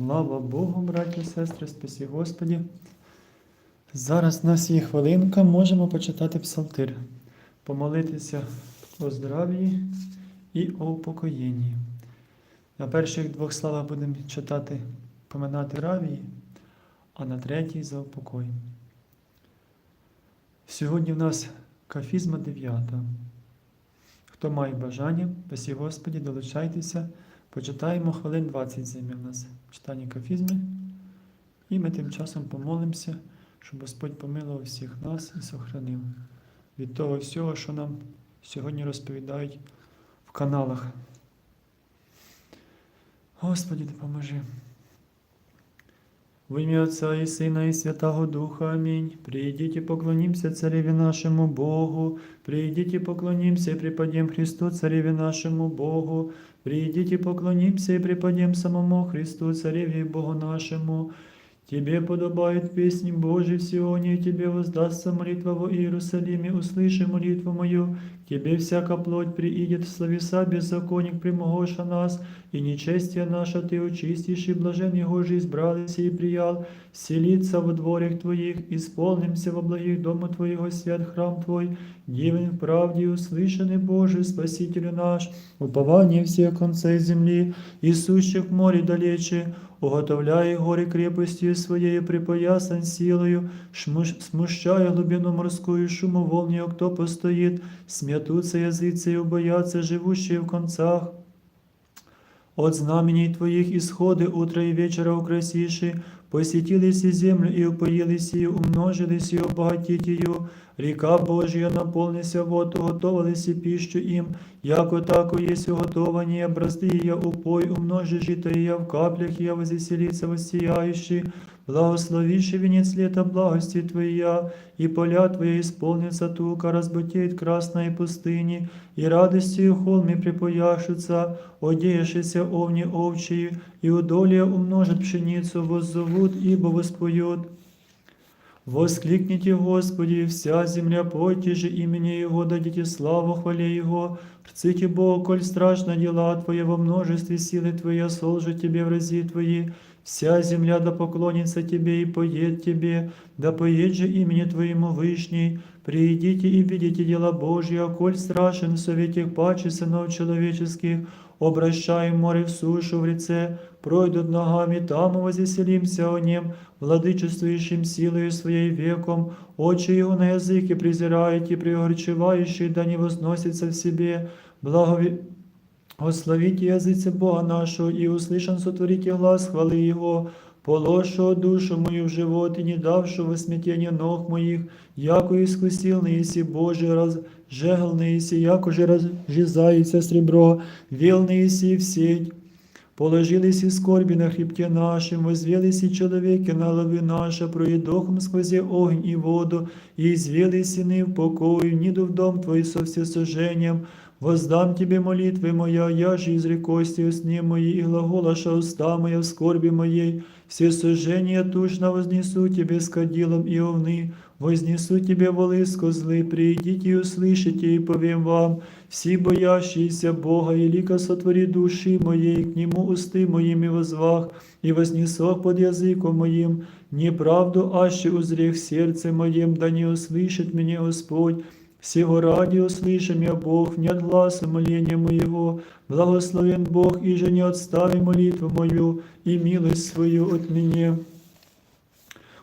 Слава Богу, браті сестри, спасі Господі. Зараз в нас є хвилинка, можемо почитати псалтир, помолитися о здрав'ї і о упокоєнні. На перших двох словах будемо читати, поминати равії, а на третій за упокой. Сьогодні в нас кафізма 9. Хто має бажання, спасі Господі, долучайтеся. Почитаємо хвилин 20 займе в нас читання кафізми. І ми тим часом помолимося, щоб Господь помилував всіх нас і сохранив від того всього, що нам сьогодні розповідають в каналах. Господи, допоможи. В ім'я Отця і Сина, і Святого Духа. Амінь. Прийдіть і поклонімся Цареві нашому Богу. Прийдіть і поклонімся і припадем Христу, Цареві нашому Богу. Прийдіть и поклонимся и припадім самому Христу, Цареві Богу нашему. Тебе подобает песни Божьей в Сионе, и Тебе воздастся молитва во Иерусалиме, услыши молитву мою. Тебе всяка плоть приидет, словеса беззаконник примогоша нас, и нечестие наше Ты очистишь, и блажен Его же избрался и приял, селиться во дворях Твоих, исполнимся во благих дома Твоего, свят храм Твой, дивен в правде, услышанный Боже, Спасителю наш, упование всех концей земли, и сущих в море далече, уготовляя горы крепостью своей, припоясан силою, шмуш- смущая глубину морскую, шуму волны, кто постоит, смятутся языцы и убоятся живущие в концах. От знамений Твоих исходы утра и вечера украсиши, посетились и землю і опоїлись, ее, умножились и обогатить ее, Божія наповнися вод, уготовились и пищу им, яко тако есть уготовані, бразды я упой, умножи жита я в каплях, я возіселіться, воссияющий, благословишь венец лета благости Твоя, и поля Твои исполнится тука, разбутеет красной пустыни, и радостью холми припояшутся, одеявшися овни овчие, и удолья умножат пшеницу, воззовут, ибо воспоют. Воскликните, Господи, вся земля, пойте же имени Его, дадите славу хвале Его. Рците Бог, коль страшно дела Твои во множестве силы Твоя, солжи Тебе врази Твои. Вся земля да поклонится Тебе и поет Тебе, да поет же имени Твоему Вышний. Приидите и видите дела Божьи, коль страшен совет их паче сынов человеческих, обращаем море в сушу в реце, пройдут ногами, там возвеселимся о нем, владычествующим силою своей веком, очи его на языке презираете, приорчевающий, да не возносится в себе, благови... Ославите языце Бога нашего, и услышан сотворите глаз хвалы Его, положшего душу мою в живот и не давшего смятения ног моих, яко искусил неси Божий разжегл неси, яко же разжизается сребро, вел неси в сеть. Положились и скорби на хребте нашем, возвелись и человеки на лови наша, проедохом сквозь огонь и воду, и извелись сыны в покою, ниду в дом твой со всесожжением, Воздам тебе молитвы моя, я же изрекости усни мои, и глаголаша уста моя в скорби моей, все сожжения тушно вознесу тебе с кадилом и овны, вознесу тебе волы с козлы, приидите и услышите, и повем вам, все боящиеся Бога, и лика сотвори души моей, к Нему усты моими возвах, и вознесох под языком моим, неправду, аще узрех в сердце моем, да не услышит меня Господь, Всего ради услышим я Бог, не от гласа моления моего, благословен Бог, и же не отстави молитву мою и милость свою от меня.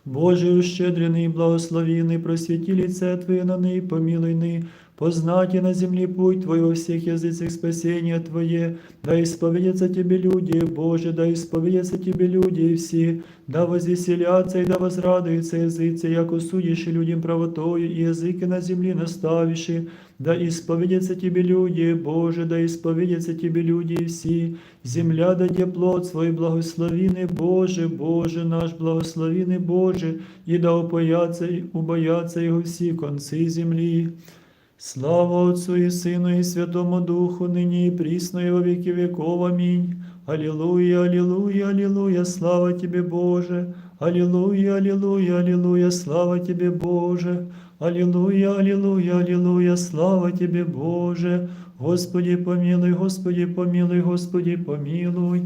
Боже, ущедренный, благословенный, просвети лице Твое на ны, помилуй ны, познайте на земле путь Твой во всех языцах спасения Твое, да исповедятся Тебе люди, Боже, да исповедятся Тебе люди все, да возвеселятся и да возрадуются языцы, яко судишь людям правотою, и языки на земле наставиши, да исповедятся Тебе люди, Боже, да исповедятся Тебе люди все, земля даде плод свой, благословенный Боже, Боже наш, благословенный Боже, и да упоятся и убоятся Его все концы земли. Слава Отцу и Сыну и Святому Духу, ныне и присно и во веки веков. Аминь. Аллилуйя, аллилуйя, аллилуйя, слава Тебе, Боже. Аллилуйя, аллилуйя, аллилуйя, слава Тебе, Боже. Аллилуйя, аллилуйя, аллилуйя, слава Тебе, Боже. Господи, помилуй, Господи, помилуй, Господи, помилуй.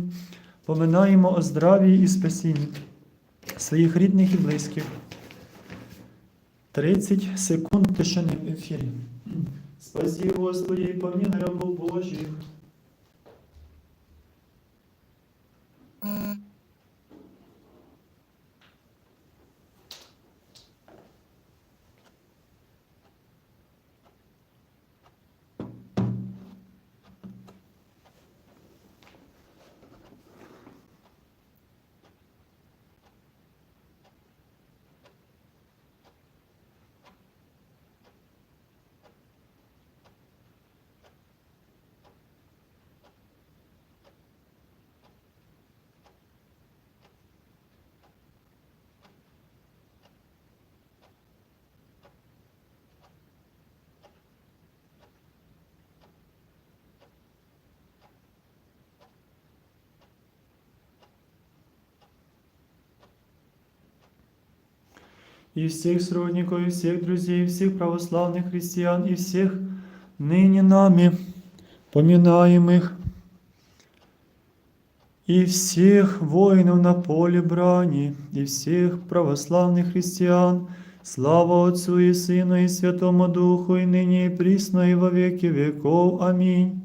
поминаємо о здравії і спасінні своїх рідних і близьких. 30 секунд тишини в ефірі. Спасі, Господи, і помилуй рабов Божих. и всех сродников, и всех друзей, и всех православных христиан, и всех ныне нами поминаемых, и всех воинов на поле брани, и всех православных христиан, слава Отцу и Сыну и Святому Духу, и ныне и присно, и во веки веков. Аминь.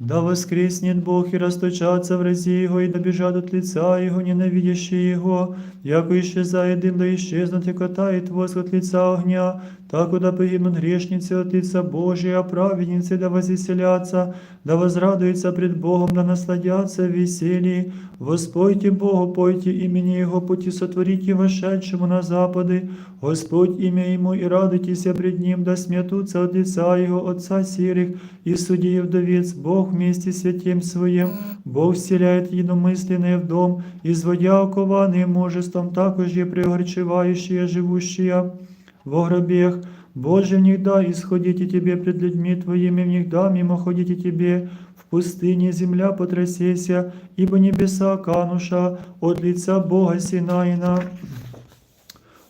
Да воскреснет Бог и расточатся врази Его, и добежат от лица Его, ненавидящие Его, яко исчезает дым, да исчезнут и катает воск от лица огня, так куда погибнут грешницы от лица Божия, а праведницы да возвеселятся, да возрадуются пред Богом, да насладятся в веселье. Воспойте Богу, пойте имени Его, пути сотворите вошедшему на запады, Господь имя Ему, и радуйтесь пред Ним, да сметутся от лица Его, Отца сирых, и судей вдовец, Бог вместе с святем Своим, Бог вселяет единомысленные в дом, изводя окованные мужеством, також и пригорчевающие, живущие во гробех. Боже, внегда исходите Тебе пред людьми Твоими, внегда мимо ходите Тебе, в пустыне земля потрясеся, ибо небеса кануша от лица Бога Синаина.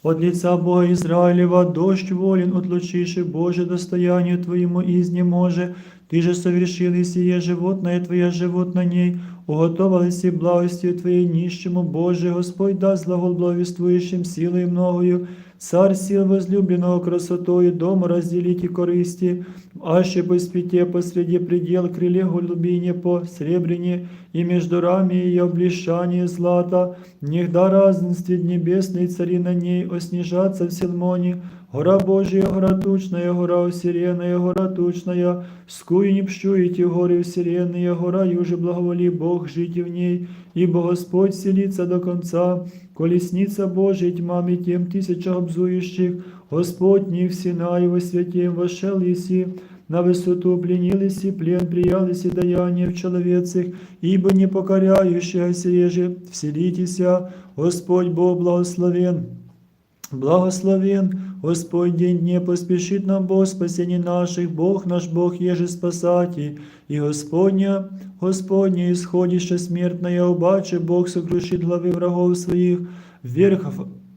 От лица Бога Израилева дождь волен, отлучиши, Боже, достоянию Твоему изнеможе. Ты же совершил и сие животное Твое живот на ней, и благостью Твоей нищему, Боже, Господь даст глагол благовествующим силой многою, Царь сил возлюбленного красотою дома разделите користи, аще по спите посреди предел крыле голубине по сребрене и между рами ее облишание злата, нигда разности небесной цари на ней оснижаться в Силмоне, Гора Божия, гора тучная, гора усиренная, гора тучная, скую не пщуете горы усиренные, гора юже благоволи Бог жить в ней, ибо Господь селится до конца, колесница Божия тьмами тем тысяча обзующих, Господь них сина его святем вошел еси, на высоту пленились и плен прияли даяние в человецах, ибо не покоряющаяся еже вселитеся, Господь Бог благословен. Благословен Господь день не поспешит нам Бог спасение наших, Бог наш Бог еже спасати, и Господня, Господня исходище смертное, убачи, Бог сокрушит главы врагов своих, вверх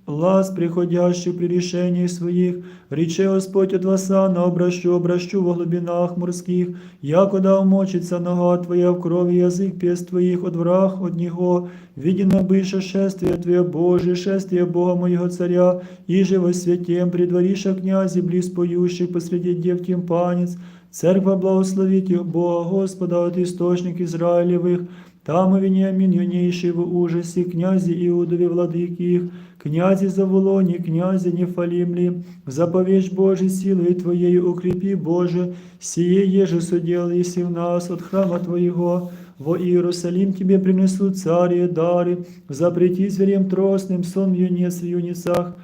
лаз приходящих при решении своих, рече Господь от Васана, обращу, обращу во глубинах морских, якода умочится нога Твоя в крови, язык пест Твоих от враг от Него, видено быше шествие Твое Божие, шествие Бога моего Царя, и же во святем предвориша князи, близ поющих посреди дев тимпанец, Церква благословить Бога Господа от источник Израилевых, там Вениамин юнейший в ужасе, князи Иудови владыки их, князи Заволони, князи Нефалимли, заповедь Божий силой Твоею укрепи, Боже, сие еже соделайся в нас от храма Твоего, во Иерусалим Тебе принесут цари и дары, запрети зверем тростным сон юнец в юнецах,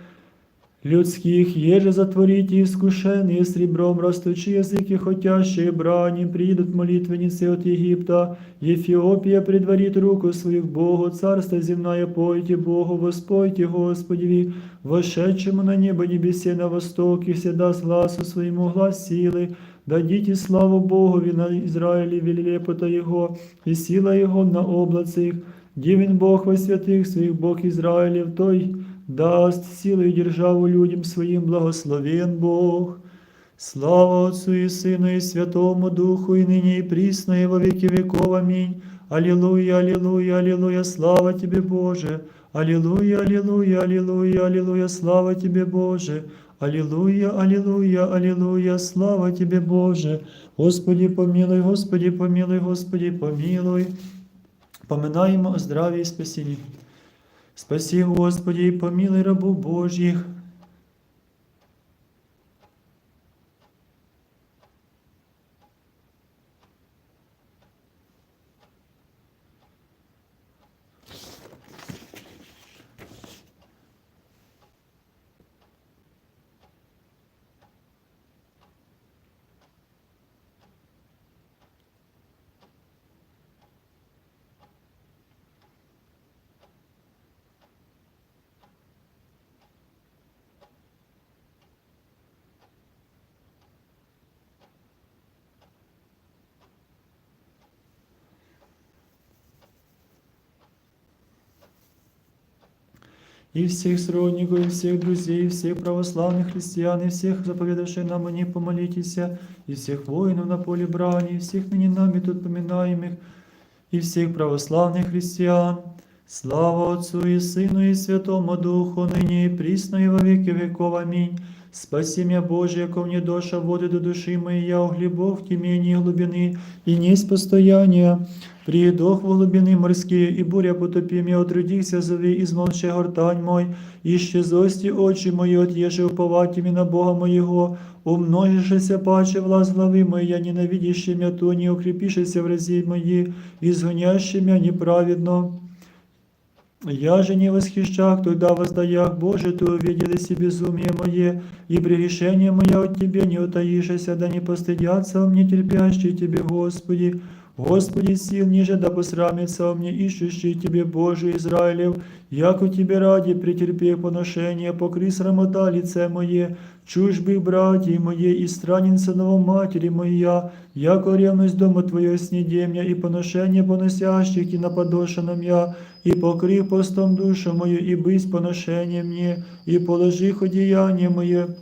Людских, еже затворите искушенные сребром растучи языки, хотящие брани, придут молитвенницы от Египта. Ефиопия предварит руку свою к Богу, царство земное пойте Богу, воспойте Господи, вошедшему на небо небесе на востоке, всегда с глазу своему глаз силы. Дадите славу Богу на Израиле, велепота Его, и сила Его на облацах. Дивен Бог во святых своих, Бог Израилев, той, даст силу и державу людям своим, благословен Бог. Слава Отцу и Сыну и Святому Духу, и ныне и присно, и во веки веков. Аминь. Аллилуйя, аллилуйя, аллилуйя, слава Тебе, Боже. Аллилуйя, аллилуйя, аллилуйя, аллилуйя, слава Тебе, Боже. Аллилуйя, аллилуйя, аллилуйя, слава Тебе, Боже. Господи, помилуй, Господи, помилуй, Господи, помилуй. Поминаємо о здраві і спасінні. Спаси, Господи, і помилуй рабу Божих. и всех сродников, и всех друзей, и всех православных христиан, и всех заповедавших нам о ней помолитесь, и всех воинов на поле брани, и всех ныне нами тут поминаемых, и всех православных христиан. Слава Отцу и Сыну и Святому Духу, ныне и присно и во веки веков. Аминь. Спаси меня, Боже, яко мне доша воды до души моей, я углебов в темении глубины, и несть постояния. Приедох в глубины морские, и буря потопи меня, отрудихся зови, измолче гортань мой, исчезости очи мои, отъеже уповати ми на Бога моего, умножишься паче власть главы моей, ненавидящий меня, то не укрепишься в рази мои, изгонящий меня неправедно. Я же не восхищах, тогда воздаях, Боже, Ты увиделись и безумие мое, и прегрешение мое от Тебе не утаишься, да не постыдятся мне терпящие Тебе, Господи. Господи, сил ниже да посрамится о мне, ищущий Тебе, Боже Израилев, яко Тебе ради претерпев поношение, покри срамота лице мое, чужбы братья моей и странен сыновом матери моя, яко ревность дома Твоего снеде меня, и поношение поносящих и наподошенном я, и покри постом душу мою, и бысь поношение мне, и положи одеяние мое,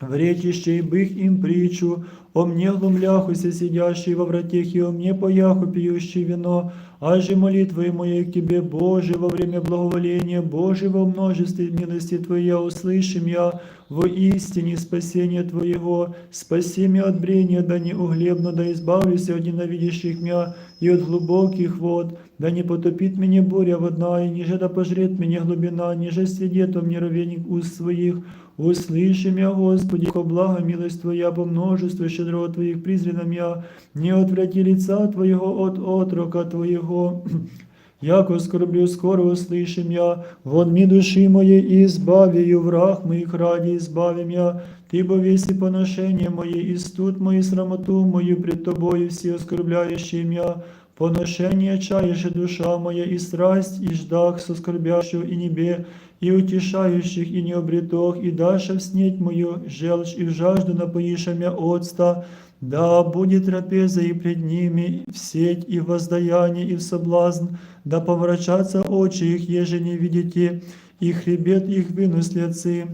в речище и бых им притчу, о мне глумляхуся сидящий во вратех, и о мне пояху пьющий вино, аже молитвы моей к Тебе, Боже, во время благоволения, Боже, во множестве милости Твоя услышим я, во истине спасения Твоего, спаси меня от брения, да не углебно, да избавлюсь от ненавидящих меня и от глубоких вод, да не потопит меня буря водна, и ниже да пожрет меня глубина, ниже о мне ровенник уст своих, Услыши меня, Господи, ко благо милость Твоя по множеству щедро Твоих призренном я, не отврати лица Твоего от отрока Твоего. Яко скорблю, скоро услышим я, вон ми души моей, и избави враг моих ради, избави я, Ты повеси поношение мои, и студ мою срамоту мою пред Тобою, все оскорбляющие меня, поношение чаеше душа моя, и страсть, и ждах соскорбящего и небе, и утешающих, и необретох, и даша снеть мою желчь, и в жажду напоиша мя отста, да будет трапеза и пред ними в сеть, и в воздаяние, и в соблазн, да помрачатся очи их, еже не видите, и хребет их вынуслятся.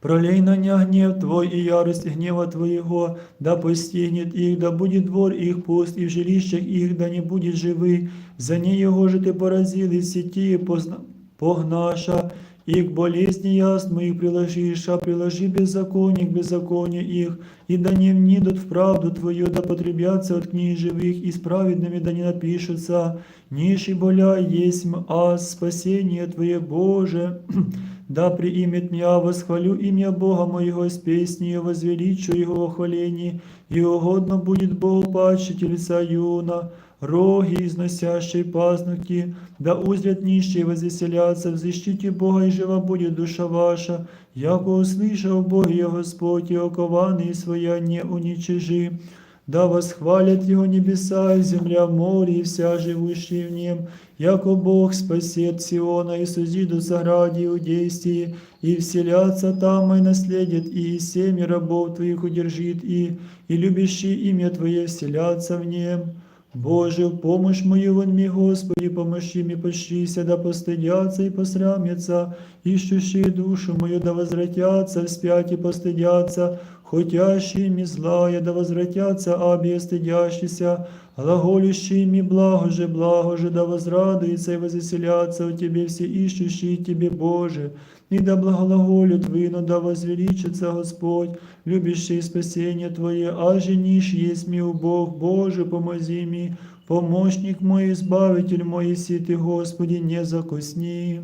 Пролей на ня гнев Твой и ярость гнева Твоего, да постигнет их, да будет двор их пуст, и в жилищах их, да не будет живы. За ней его же Ты поразил, и сети позна... погнаша, и к болезни яст моих приложишь, а приложи беззаконие к беззаконию их, и да не внидут в правду Твою, да потребятся от книг живых, и с праведными да не напишутся. Ниши боля есть а спасение Твое, Боже. Да приимет меня, восхвалю имя Бога моего с песнью, возвеличу Его хвалении, и угодно будет Богу паче лица юна, роги, износящие пазнухи, да узрят нищие возвеселятся, в защите Бога и жива будет душа ваша, яко услышал Боге Господь, и окованные своя не уничижи. Да восхвалят Его небеса, и земля, море, и вся живущие в нем, яко Бог спасет Сиона, и сузидут заграде иудейские, и вселятся там, и наследят, и семя рабов Твоих удержит, и, и любящие имя Твое вселятся в нем. Боже, помощь мою вон мне, Господи, помощи мне, пощися, да постыдятся и посрамятся, ищущие душу мою, да возвратятся вспять и постыдятся, хотящие ими злая, да возвратятся абие стыдящиеся, глаголющие ими благо же, благо же, да возрадуются и возвеселятся у Тебе все ищущие Тебе, Боже, и да благолаголют вину, да возвеличится Господь, любящий спасение Твое, а женишь есть ми у Бог, Боже, помози ми, помощник мой, избавитель мой, Ты, Господи, не закусни.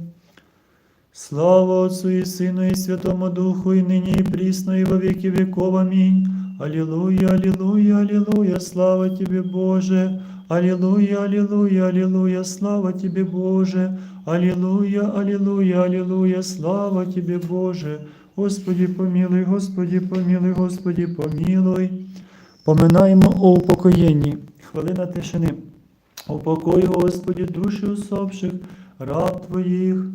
Слава Отцу и Сыну и Святому Духу, и ныне и присно, и во веки веков. Аминь. Аллилуйя, аллилуйя, аллилуйя, слава Тебе, Боже. Аллилуйя, аллилуйя, аллилуйя, слава Тебе, Боже. Аллилуйя, аллилуйя, аллилуйя, слава Тебе, Боже. Господи, помилуй, Господи, помилуй, Господи, помилуй. Поминаємо о упокоєнні. Хвилина тишини. Упокой, Господи, душі усопших, раб Твоїх.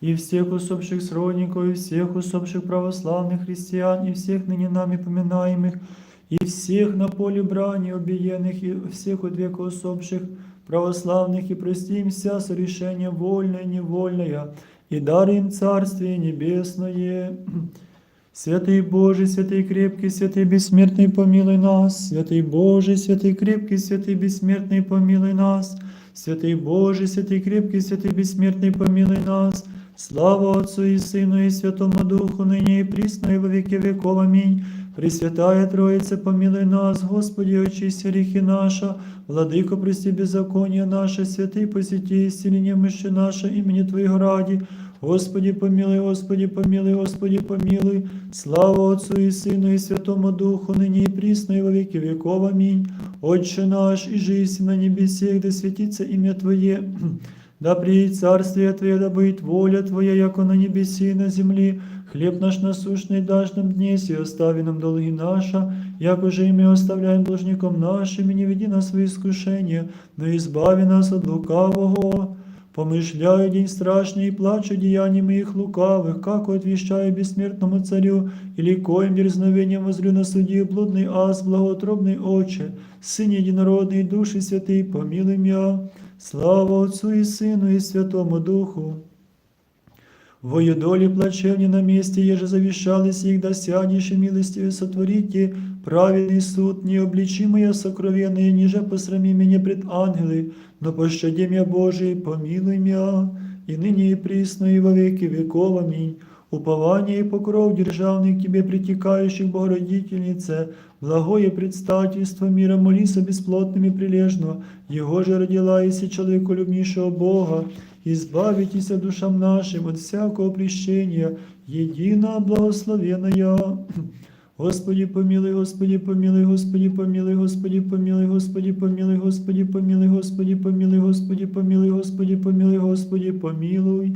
и всех усопших сродников, и всех усопших православных христиан, и всех ныне нами поминаемых, и всех на поле брани убиенных, и всех от века усопших православных, и простим вся сорешение вольное и невольное, и дай им Царствие Небесное. Святый Боже, святый крепкий, святый бессмертный, помилуй нас. Святый Боже, святый крепкий, святый бессмертный, помилуй нас. Святый Боже, святый крепкий, святый бессмертный, помилуй нас. Слава Отцу і Сину, і Святому Духу, нині і прісно, і во віки віков. Амінь. Пресвятая Троїце, помилуй нас, Господи, очисти ріхи наша, владико, присті беззаконня наше, святий і ісцілення миші наше, імені Твоєго раді. Господі помилуй, Господі помілуй, Господі помілуй, Слава Отцу і Сину, і Святому Духу, нині і прісно, і во віки віков. Амінь. Отче наш, і жиси на небесі, де святиться ім'я Твоє. да приедет царствие Твое, да будет воля Твоя, яко на небеси и на земли. Хлеб наш насущный дашь нам днесь, и остави нам долги наша, яко же и мы оставляем должником нашим, и не веди нас в искушение, но избави нас от лукавого. Помышляю день страшный и плачу деянием их лукавых, как отвещаю бессмертному царю, или коим дерзновением возлю на суди блудный ас, благоутробный отче, Сын единородный, Души святый, помилуй меня. Слава Отцу и Сыну и Святому Духу. Воедоли плачевни на месте, еже завещались их, да сядешь и милостиве сотворите, праведный суд, необличимые сокровенные, ниже посрами меня пред ангелы, но пощади меня, Божий, помилуй меня, и ныне и присно, и во веки веков. Аминь. Упование и покров державный к Тебе притекающих, Богородительнице, благое предстательство мира молися бесплотными прилежно, Его же родила, если человеколюбнейшего Бога, избавитесь душам нашим от всякого прещения, едино благословенная. Господи, помилуй, Господи, помилуй, Господи, помилуй, Господи, помилуй, Господи, помилуй, Господи, помилуй, Господи, помилуй, Господи, помилуй, Господи, помилуй, Господи, помилуй.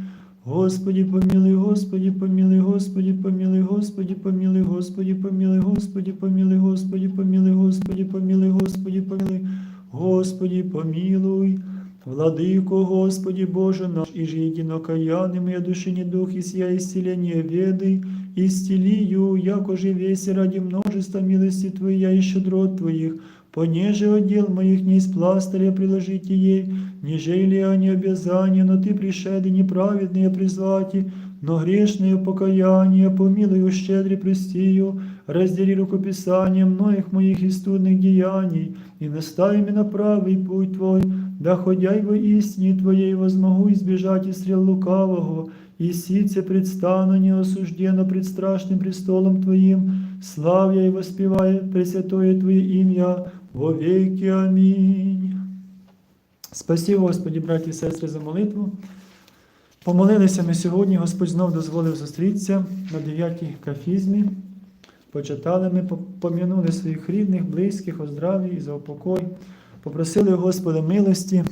Господи, помилуй, Господи, помилуй, Господи, помилуй, Господи, помилуй, Господи, помилуй, Господи, помилуй, Господи, помилуй, Господи, помилуй, Господи, помилуй, Господи, помилуй. Владыко, Господи Боже наш, и же единокаянный моя души не дух, и сия исцеление веды, исцелию, яко же весь ради множества милости Твоя и щедрот Твоих, понеже отдел моих не из пластыря приложите ей, ниже ли они обязания, но Ты пришеды неправедные призвати, но грешные покаяние, помилуй щедре простию, раздели рукописание многих моих истудных деяний, и настави меня на правый путь Твой, да ходя й во истине Твоей возмогу избежать и стрел лукавого, и сице предстану неосужденно пред страшным престолом Твоим, славя и воспевая Пресвятое Твое имя во веки. Амінь. Спасі, Господі, браті і сестри, за молитву. Помолилися ми сьогодні, Господь знов дозволив зустрітися на 9 кафізмі. Почитали ми, по- пом'янули своїх рідних, близьких, о здраві і за упокой. Попросили Господа милості,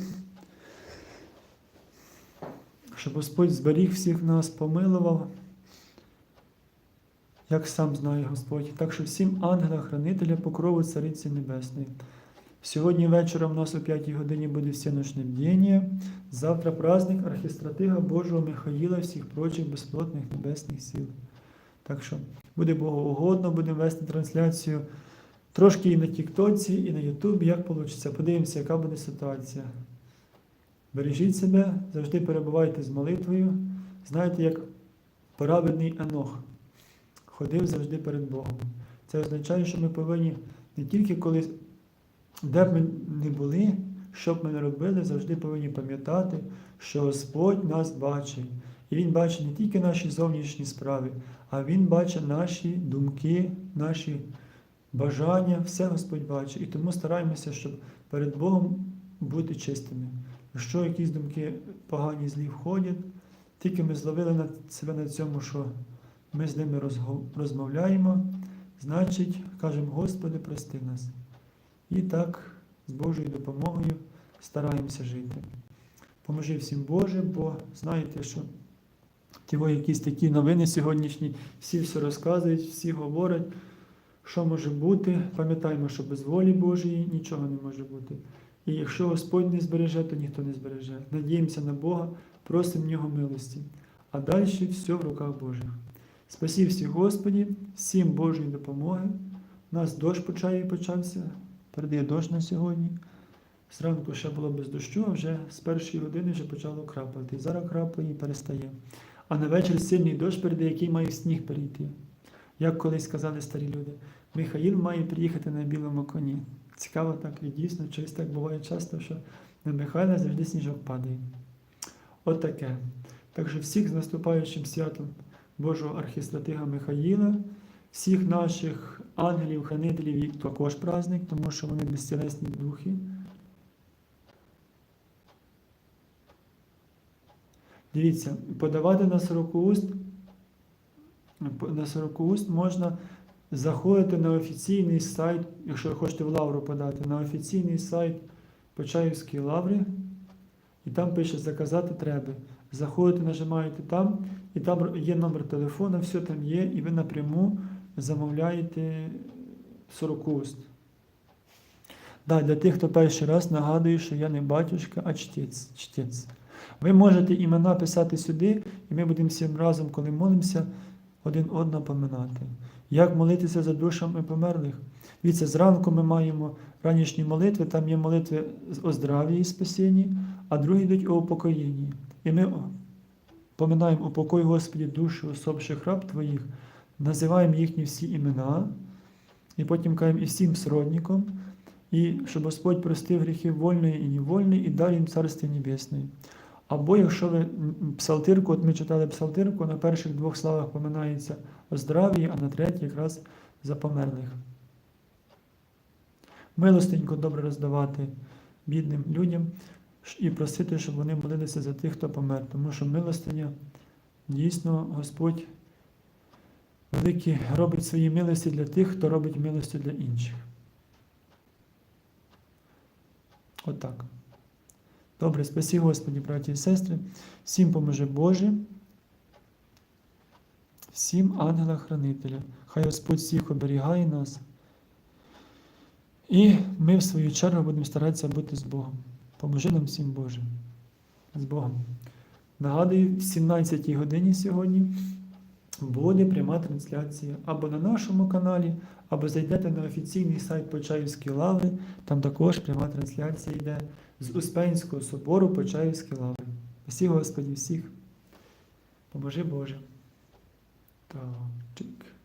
щоб Господь зберіг всіх нас, помилував, як сам знає Господь. Так що всім ангелам, хранителя, покрову Цариці Небесної. Сьогодні вечором у нас о 5 годині буде всеночне бдіння. Завтра праздник архістратига Божого Михаїла, всіх прочих безплотних небесних сил. Так що буде Богу угодно, будемо вести трансляцію трошки і на Тіктоці, і на Ютубі, як вийде. Подивимося, яка буде ситуація. Бережіть себе, завжди перебувайте з молитвою. Знаєте, як праведний Енох ходив завжди перед Богом. Це означає, що ми повинні не тільки коли, де б ми не були, що б ми не робили, завжди повинні пам'ятати, що Господь нас бачить. І Він бачить не тільки наші зовнішні справи, а Він бачить наші думки, наші бажання, все Господь бачить. І тому стараємося, щоб перед Богом бути чистими. Якщо якісь думки погані злі входять, тільки ми зловили на себе на цьому, що ми з ними розмовляємо, значить, кажемо, Господи, прости нас. І так, з Божою допомогою стараємося жити. Поможи всім Боже, бо знаєте, що ті якісь такі новини сьогоднішні, всі все розказують, всі говорять, що може бути. Пам'ятаємо, що без волі Божої нічого не може бути. І якщо Господь не збереже, то ніхто не збереже. Надіємося на Бога, просимо Нього милості. А далі все в руках Божих. Спасі всіх Господі, всім Божої допомоги. У нас дощ почає почався, передає дощ на сьогодні. Зранку ще було без дощу, а вже з першої години вже почало крапати. І Зараз крапає і перестає. А на вечір сильний дощ передає, який має сніг перейти. Як колись сказали старі люди, Михаїл має приїхати на білому коні. Цікаво так і дійсно, щось так буває часто, що на Михайла завжди сніжок падає. От таке. Так що всіх з наступаючим святом Божого архістратига Михаїла, всіх наших ангелів, хранителів їх також праздник, тому що вони безцілесні духи. Дивіться, подавати на сорокуст, на сорокуст можна заходити на офіційний сайт, якщо ви хочете в лавру подати, на офіційний сайт Почаївської лаври, і там пише заказати треба. Заходите, нажимаєте там, і там є номер телефона, все там є, і ви напряму замовляєте сорокуст. Да, для тих, хто перший раз нагадую, що я не батюшка, а чтець. чтець. Ви можете імена писати сюди, і ми будемо всім разом, коли молимося, один одного поминати. Як молитися за душами померлих? Дивіться, зранку ми маємо ранішні молитви, там є молитви о здрав'ї і спасінні, а другі йдуть о упокоєнні. І ми поминаємо упокой, Господі, душі особших раб Твоїх, називаємо їхні всі імена, і потім кажемо і всім сродникам, і щоб Господь простив гріхи вольної і невольної, і дав їм Царство Небесне. Або якщо ви псалтирку, от ми читали псалтирку, на перших двох славах поминається о здрав'ї, а на третій якраз за померлих. Милостенько добре роздавати бідним людям і просити, щоб вони молилися за тих, хто помер. Тому що милостиня дійсно Господь великий робить свої милості для тих, хто робить милості для інших. Отак. Добре, спасі Господі, браті і сестри. Всім поможе Боже, всім ангела-хранителя. Хай Господь всіх оберігає нас. І ми, в свою чергу, будемо старатися бути з Богом. Поможи нам всім Боже. З Богом. Нагадую, в 17 годині сьогодні буде пряма трансляція або на нашому каналі, або зайдете на офіційний сайт Почаївської лави. там також пряма трансляція йде з Успенського собору Почаївські лави. Всі Господі, всіх. Поможи Боже. Так.